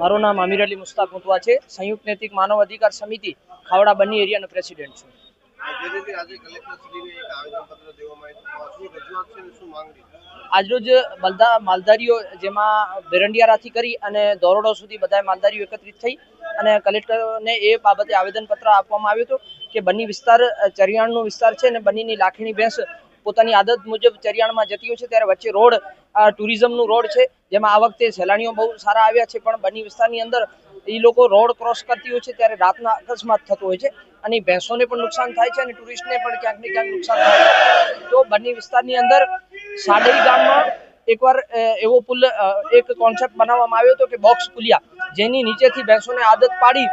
મારું નામ અમીર અલી મુસ્તાક મુતવા છે. સંયુક્ત નૈતિક માનવ અધિકાર સમિતિ ખાવડા બની એરિયાનો પ્રેસિડેન્ટ છું. આજરોજ બધા માલધારીઓ જેમાં બેરંડિયારાથી કરી અને દોરડો સુધી બધા માલધારીઓ એકત્રિત થઈ અને કલેક્ટરને એ બાબતે આવેદનપત્ર આપવામાં આવ્યું હતું કે બની વિસ્તાર ચરિયાણનો વિસ્તાર છે અને બનીની લાખીણી ભેંસ પોતાની આદત મુજબ ચરિયાણમાં જતી હોય છે ત્યારે વચ્ચે રોડ ટુરિઝમનું રોડ છે, જેમાં આ વખતે સહેલાણીઓ બહુ સારા આવ્યા છે, પણ બની વિસ્તારની અંદર એ લોકો રોડ ક્રોસ કરતી હોય છે, ત્યારે રાતના અકસ્માત થતો હોય છે અને ભેંસોને પણ નુકસાન થાય છે અને ટુરિસ્ટને પણ ક્યાંક ને ક્યાંક નુકસાન થાય છે. તો બની વિસ્તારની અંદર સાડેલી ગામમાં એકવાર એવો પુલ એક કોન્સેપ્ટ બનાવવામાં આવ્યો હતો કે બોક્સ પુલિયા જેની નીચેથી ભેંસોને આદત પાડી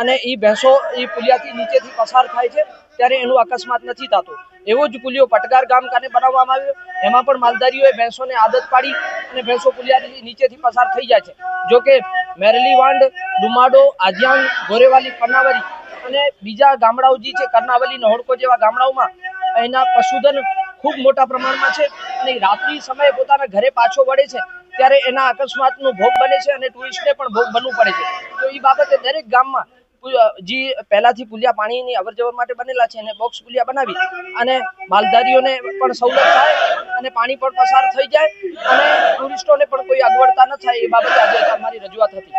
અને એ ભેંસો એ પુલિયાથી નીચેથી પસાર થાય છે, ત્યારે એનું અકસ્માત નથી થતો. એવો જ પુલિયો પટગાર ગામ ખાતે બનાવવામાં આવ્યો. એમાં પણ માલધારીઓએ ભેંસોને આદત પાડી અને ભેંસો પુલિયાથી નીચેથી પસાર થઈ જાય છે. જો કે મેરલી વાંડ, ડુમાડો આજિયાન ગોરેવાલી, કર્ણાવલી અને બીજા ગામડાઓ જે છે, કર્ણાવલી, નહોડકો જેવા ગામડાઓમાં એના પશુધન ખૂબ મોટા પ્રમાણમાં છે અને રાત્રિ સમયે પોતાના ઘરે પાછો વળે છે, ત્યારે એના અકસ્માતનો ભોગ બને છે અને ટુરિસ્ટને પણ ભોગ બનવું પડે છે. તો એ બાબતે દરેક ગામમાં જે પહેલાથી પુલિયા પાણીની અવરજવર માટે બનેલા છે એને બોક્સ પુલિયા બનાવી અને માલધારીઓને પણ સવલત થાય અને પાણી પણ પસાર થઈ જાય અને ટુરિસ્ટોને પણ કોઈ અગવડતા ન થાય એ બાબતે આજે અમારી રજૂઆત હતી.